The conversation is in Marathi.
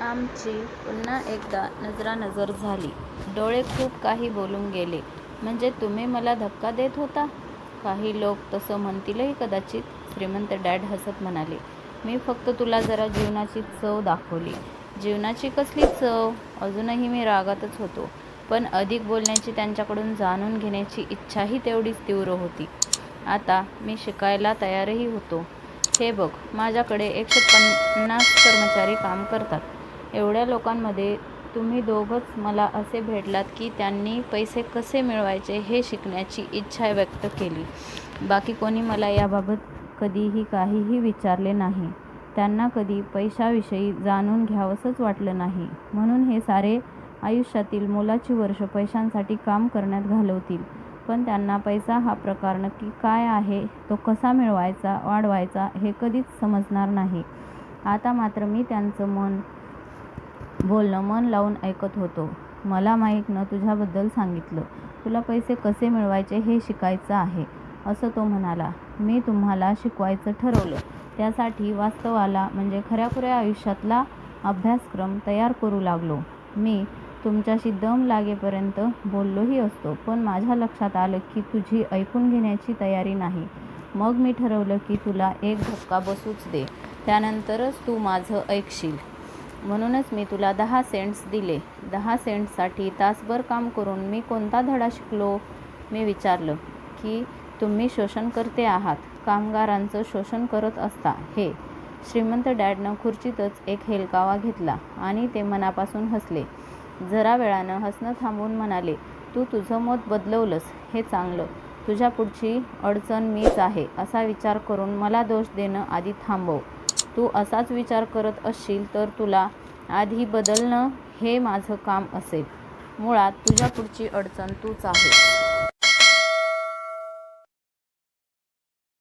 आमची पुन्हा एकदा नजरानजर झाली. डोळे खूप काही बोलून गेले. म्हणजे तुम्ही मला धक्का देत होता? काही लोक तसं म्हणतीलही कदाचित. श्रीमंत डॅड हसत म्हणाले. मी फक्त तुला जरा जीवनाची चव दाखवली. जीवनाची कसली चव? अजूनही मी रागातच होतो. पण अधिक बोलण्याची, त्यांच्याकडून जाणून घेण्याची इच्छाही तेवढीच तीव्र होती. आता मी शिकायला तयारही होतो. हे बघ, माझ्याकडे एकशे पन्नास कर्मचारी काम करतात. एवढ्या लोकांमध्ये तुम्ही दोघंच मला असे भेटलात की त्यांनी पैसे कसे मिळवायचे हे शिकण्याची इच्छा व्यक्त केली. बाकी कोणी मला याबाबत कधीही काहीही विचारले नाही. त्यांना कधी पैशाविषयी जाणून घ्यावंसंच वाटलं नाही. म्हणून हे सारे आयुष्यातील मोलाची वर्ष पैशांसाठी काम करण्यात घालवतील. पण त्यांना पैसा हा प्रकार नक्की काय आहे, तो कसा मिळवायचा, वाढवायचा हे कधीच समजणार नाही. आता मात्र मी त्यांचं मन बोलणं मन लावून ऐकत होतो. मला माईकनं तुझ्याबद्दल सांगितलं. तुला पैसे कसे मिळवायचे हे शिकायचं आहे, असं तो म्हणाला. मी तुम्हाला शिकवायचं ठरवलं. त्यासाठी वास्तवाला म्हणजे खऱ्याखुऱ्या आयुष्यातला अभ्यासक्रम तयार करू लागलो. मी तुमच्याशी दम लागेपर्यंत बोललोही असतो. पण माझ्या लक्षात आलं की तुझी ऐकून घेण्याची तयारी नाही. मग मी ठरवलं की तुला एक धक्का बसूच दे. त्यानंतरच तू माझं ऐकशील. म्हणूनच मी तुला दहा सेंट्स दिले. दहा सेंट्ससाठी तासभर काम करून मी कोणता धडा शिकलो? मी विचारलं. की तुम्ही शोषण करते आहात. कामगारांचं शोषण करत असता हे. श्रीमंत डॅडनं खुर्चीतच एक हेलकावा घेतला आणि ते मनापासून हसले. जरा वेळानं हसणं थांबवून म्हणाले, तू तुझं मत बदलवलंस हे चांगलं. तुझ्या पुढची अडचण मीच आहे, असा विचार करून मला दोष देणं आधी थांबव. तू असाच विचार करत असशील तर तुला आधी बदलणं हे माझं काम असेल. मुळात तुझ्या पुढची अडचण तूच आहे